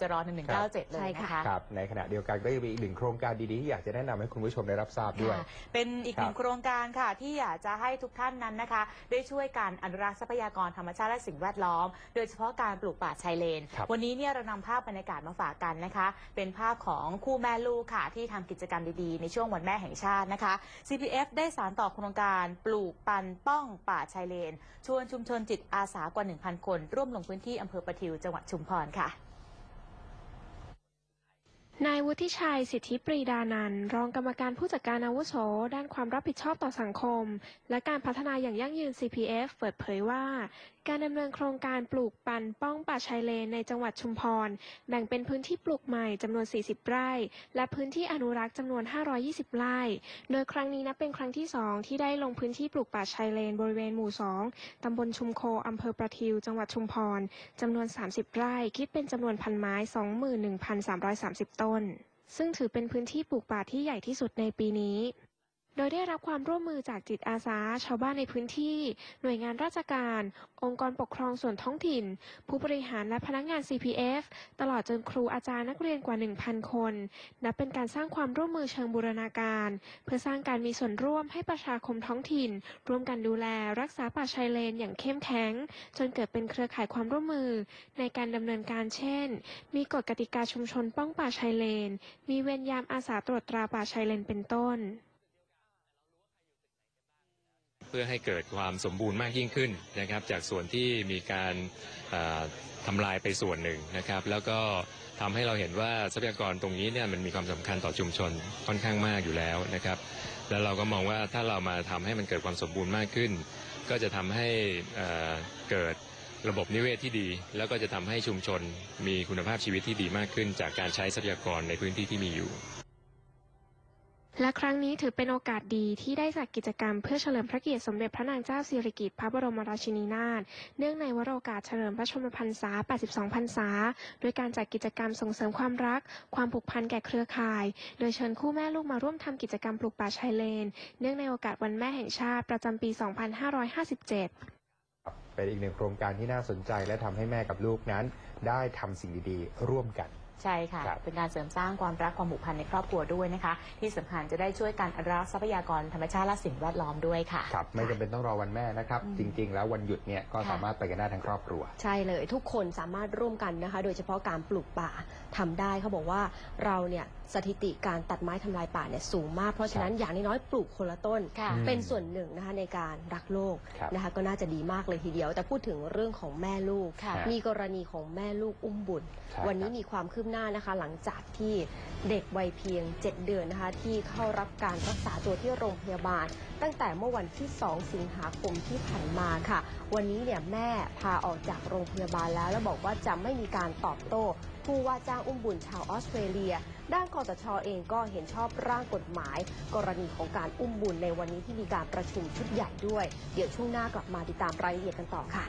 จะรอ1197 เลยนะคะ ครับในขณะเดียวกันก็ยังมีอีกหนึ่งโครงการดีๆที่อยากจะแนะนำให้คุณผู้ชมได้รับทราบด้วย ค่ะเป็นอีกหนึ่งครับโครงการค่ะ ที่อยากจะให้ทุกท่านนั้นนะคะ ได้ช่วยการอนุรักษ์ทรัพยากรธรรมชาติและสิ่งแวดล้อม โดยเฉพาะการปลูกป่าชายเลน ครับวันนี้เนี่ยเรานำภาพบรรยากาศมาฝากกันนะคะ เป็นภาพของคู่แม่ลูกค่ะ ที่ทำกิจกรรมดีๆ ในช่วงวันแม่แห่งชาตินะคะ CPF ได้สารต่อโครงการปลูกปันป้องป่าชายเลน ชวนชุมชนจิตอาสากว่า 1,000 คน ร่วมลงพื้นที่อำเภอประทิวจังหวัดชุมพรค่ะ นายวุฒิชัย สิทธิปรีดานันท์รองกรรมการผู้จัดการอาวุโส ด้านความรับผิดชอบต่อสังคม และการพัฒนาอย่างยั่งยืน CPF เปิดเผยว่า การดำเนินโครงการปลูกปันป้องป่าชายเลนในจังหวัดชุมพร แบ่งเป็นพื้นที่ปลูกใหม่จำนวน 40 ไร่ และพื้นที่อนุรักษ์จำนวน 520 ไร่ โดยครั้งนี้นับเป็นครั้งที่ 2 ที่ได้ลงพื้นที่ปลูกป่าชายเลนบริเวณหมู่ 2 ตำบลชุมโคอำเภอประทิว จังหวัดชุมพรจำนวน 30 ไร่ คิดเป็นจำนวนพันไม้ 21,330 ต้นซึ่งถือเป็นพื้นที่ปลูกป่าที่ใหญ่ที่สุดในปีนี้ โดยได้รับความร่วมมือจากจิตอาสา ชาวบ้านในพื้นที่ หน่วยงานราชการ องค์กรปกครองส่วนท้องถิ่น ผู้บริหารและพนักงาน CPF ตลอดจนครูอาจารย์นักเรียนกว่า 1,000 คน นับเป็นการสร้างความร่วมมือเชิงบูรณาการ เพื่อสร้างการมีส่วนร่วมให้ประชาคมท้องถิ่น ร่วมกันดูแลรักษาป่าชายเลนอย่างเข้มแข็ง จนเกิดเป็นเครือข่ายความร่วมมือ ในการดำเนินการเช่น มีกฎกติกาชุมชนป้องป่าชายเลน มีเวรยามอาสาตรวจตราป่าชายเลนเป็นต้น เพื่อให้เกิดความสมบูรณ์มากยิ่งขึ้นนะครับ จากส่วนที่มีการเอ่อทำลายไปส่วนหนึ่งนะครับ แล้วก็ทำให้เราเห็นว่าทรัพยากรตรงนี้เนี่ยมันมีความสำคัญต่อชุมชนค่อนข้างมากอยู่แล้วนะครับ แล้วเราก็มองว่าถ้าเรามาทำให้มันเกิดความสมบูรณ์มากขึ้น ก็จะทำให้เอ่อเกิดระบบนิเวศที่ดี แล้วก็จะทำให้ชุมชนมีคุณภาพชีวิตที่ดีมากขึ้น จากการใช้ทรัพยากรในพื้นที่ที่มีอยู่ และครั้งนี้ถือเป็นโอกาสดีที่ได้จัดกิจกรรมเพื่อเฉลิมพระเกียรติสมเด็จพระนางเจ้าสิริกิติ์พระบรมราชินีนาถ เนื่องในวโรกาสเฉลิมพระชนมพรรษา 82 พรรษา โดยการจัดกิจกรรมส่งเสริมความรัก ความผูกพันแก่เครือข่าย โดยเชิญคู่แม่ลูกมาร่วมทำกิจกรรมปลูกป่าชายเลน เนื่องในโอกาสวันแม่แห่งชาติประจำปี 2557เป็นอีกหนึ่งโครงการที่น่าสนใจและทำให้แม่กับลูกนั้น ได้ทำสิ่งดีๆ ร่วมกัน ใช่ค่ะ ครับ เป็นการเสริมสร้างความรักความผูกพันในครอบครัวด้วยนะคะ ที่สำคัญจะได้ช่วยกันอนุรักษ์ทรัพยากรธรรมชาติและสิ่งแวดล้อมด้วยค่ะ ครับไม่จำเป็นต้องรอวันแม่นะครับ อืมจริง ๆ แล้ววันหยุดเนี่ยก็ค่ะ สามารถไปกันได้ทั้งครอบครัว ใช่เลยทุกคนสามารถร่วมกันนะคะ โดยเฉพาะการปลูกป่าทำได้เขาบอกว่าเราเนี่ยสถิติการตัดไม้ทำลายป่าเนี่ยสูงมาก เพราะฉะนั้นอย่างน้อยๆปลูกคนละต้น ค่ะ อืม เป็นส่วนหนึ่งนะคะในการรักโลกครับ นะคะก็น่าจะดีมากเลยทีเดียว แต่พูดถึงเรื่องของแม่ลูก ค่ะ มีกรณีของแม่ลูกอุ้มบุญ ใช่วันนี้ครับ มีความคืบหน้านะคะ หลังจากที่เด็กวัยเพียง 7 เดือนนะคะ ที่เข้ารับการรักษาตัวที่โรงพยาบาล ตั้งแต่เมื่อวันที่ 2 สิงหาคมที่ผ่านมาค่ะ วันนี้เนี่ยแม่พาออกจากโรงพยาบาลแล้ว แล้วบอกว่าจะไม่มีการตอบโต้ผู้ว่าจ้างอุ้มบุญชาวออสเตรเลีย ด้านกสชเองก็เห็นชอบร่างกฎหมาย กรณีของการอุ้มบุญในวันนี้ที่มีการประชุมชุดใหญ่ด้วย เดี๋ยวช่วงหน้ากลับมาติดตามรายละเอียดกันต่อค่ะ